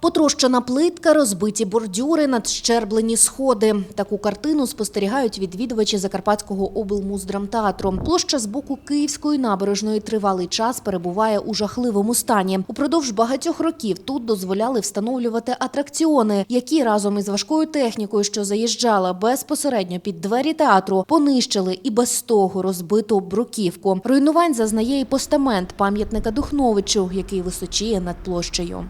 Потрощена плитка, розбиті бордюри, надщерблені сходи. Таку картину спостерігають відвідувачі Закарпатського облмуздрамтеатру. Площа з боку Київської набережної тривалий час перебуває у жахливому стані. Упродовж багатьох років тут дозволяли встановлювати атракціони, які разом із важкою технікою, що заїжджала безпосередньо під двері театру, понищили і без того розбиту бруківку. Руйнувань зазнає і постамент пам'ятника Духновичу, який височіє над площею.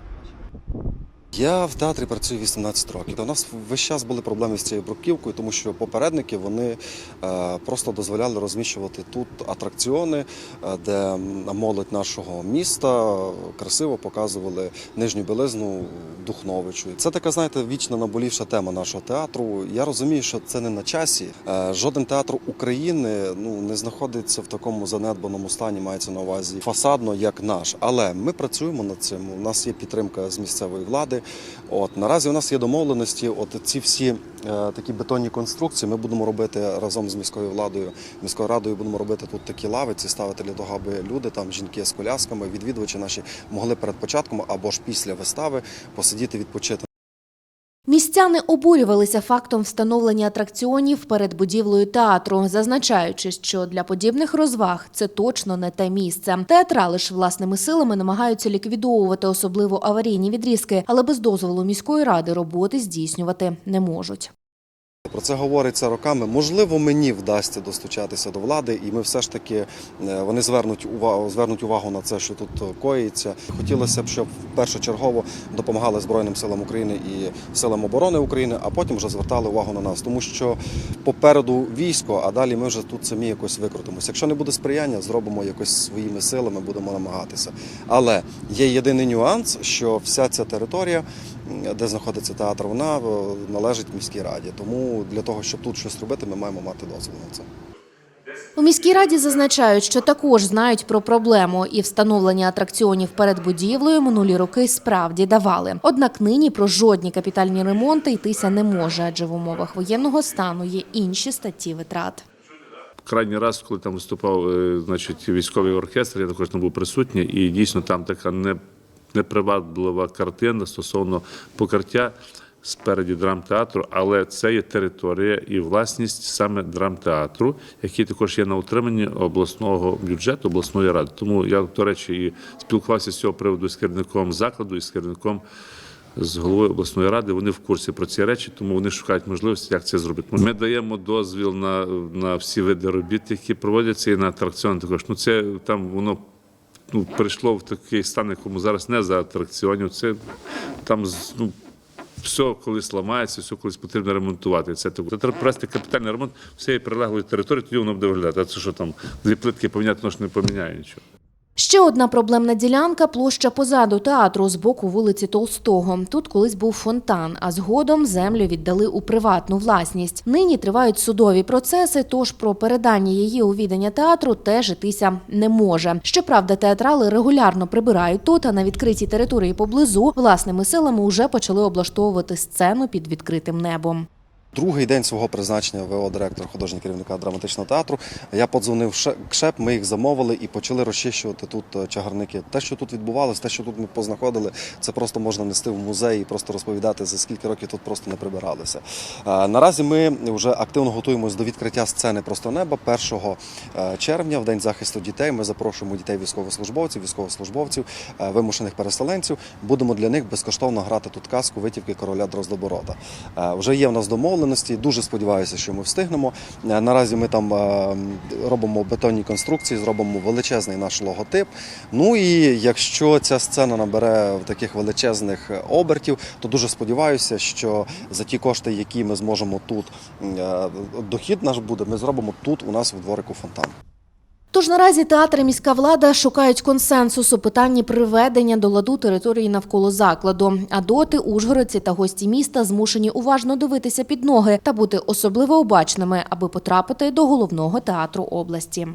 Я в театрі працюю 18 років. У нас весь час були проблеми з цією бруківкою, тому що попередники вони е, просто дозволяли розміщувати тут атракціони, е, де молодь нашого міста красиво показували нижню білизну Духновичу. Це така, знаєте, вічна наболівша тема нашого театру. Я розумію, що це не на часі. Е, Жоден театр України ну не знаходиться в такому занедбаному стані, мається на увазі фасадно, як наш. Але ми працюємо над цим. У нас є підтримка з місцевої влади. От наразі у нас є домовленості. От ці всі е, такі бетонні конструкції ми будемо робити разом з міською владою, міською радою. Будемо робити тут такі лавиці, ставити для того, аби люди, там жінки з колясками, відвідувачі наші могли перед початком або ж після вистави посидіти відпочити. Містяни обурювалися фактом встановлення атракціонів перед будівлею театру, зазначаючи, що для подібних розваг це точно не те місце. Театрали ж власними силами намагаються ліквідовувати особливо аварійні відрізки, але без дозволу міської ради роботи здійснювати не можуть. Про це говориться роками. Можливо, мені вдасться достучатися до влади, і ми все ж таки е, вони звернуть увагу, звернуть увагу на це, що тут коїться. Хотілося б, щоб першочергово допомагали Збройним силам України і силам оборони України, а потім вже звертали увагу на нас, тому що попереду військо, а далі ми вже тут самі якось викрутимося. Якщо не буде сприяння, зробимо якось своїми силами, будемо намагатися. Але є єдиний нюанс, що вся ця територія, де знаходиться театр, вона е, належить міській раді. Тому для того, щоб тут щось робити, ми маємо мати дозвіл на це. У міській раді зазначають, що також знають про проблему і встановлення атракціонів перед будівлею минулі роки справді давали. Однак нині про жодні капітальні ремонти йтися не може, адже в умовах воєнного стану є інші статті витрат. Крайній раз, коли там виступав е, значить, військовий оркестр, я також там був присутній, і дійсно там така не, неприваблива картина стосовно покриття спереді драмтеатру, але це є територія і власність саме драмтеатру, який також є на утриманні обласного бюджету, обласної ради. Тому я, до речі, і спілкувався з цього приводу з керівником закладу і з керівником з головою обласної ради. Вони в курсі про ці речі, тому вони шукають можливості, як це зробити. Ми даємо дозвіл на, на всі види робіт, які проводяться, і на атракціони також. Ну це там воно. Ну, прийшло в такий стан, якому зараз не за атракціонів. Це там ну, все колись ламається, все колись потрібно ремонтувати. Це треба провести капітальний ремонт всієї прилеглої території, тоді воно буде виглядати. А це що там дві плитки поміняти, воно ж не поміняє нічого. Ще одна проблемна ділянка площа позаду театру з боку вулиці Толстого. Тут колись був фонтан, а згодом землю віддали у приватну власність. Нині тривають судові процеси, тож про передання її у відання театру теж ітися не може. Щоправда, театрали регулярно прибирають тут, а на відкритій території поблизу власними силами вже почали облаштовувати сцену під відкритим небом. Другий день свого призначення ВО директора художнього керівника драматичного театру. Я подзвонив Ше- КШЕП, ми їх замовили і почали розчищувати тут е, чагарники. Те, що тут відбувалося, те, що тут ми познаходили, це просто можна нести в музей і просто розповідати за скільки років тут просто не прибиралися. Е, Наразі ми вже активно готуємось до відкриття сцени просто неба 1 е, червня, в день захисту дітей. Ми запрошуємо дітей військовослужбовців, військовослужбовців, вимушених переселенців. Будемо для них безкоштовно грати тут казку витівки короля Дроздоборода. Е, Вже є в нас домовленості. Дуже сподіваюся, що ми встигнемо. Е, Наразі ми там е, робимо бетонні конструкції, зробимо величезний наш логотип. Ну і якщо ця сцена набере таких величезних обертів, то дуже сподіваюся, що за ті кошти, які ми зможемо тут е, дохід наш буде, ми зробимо тут у нас у дворику фонтан. Тож наразі театри міська влада шукають консенсусу питання приведення до ладу території навколо закладу. А доти ужгородці та гості міста змушені уважно дивитися під ноги та бути особливо обачними, аби потрапити до головного театру області.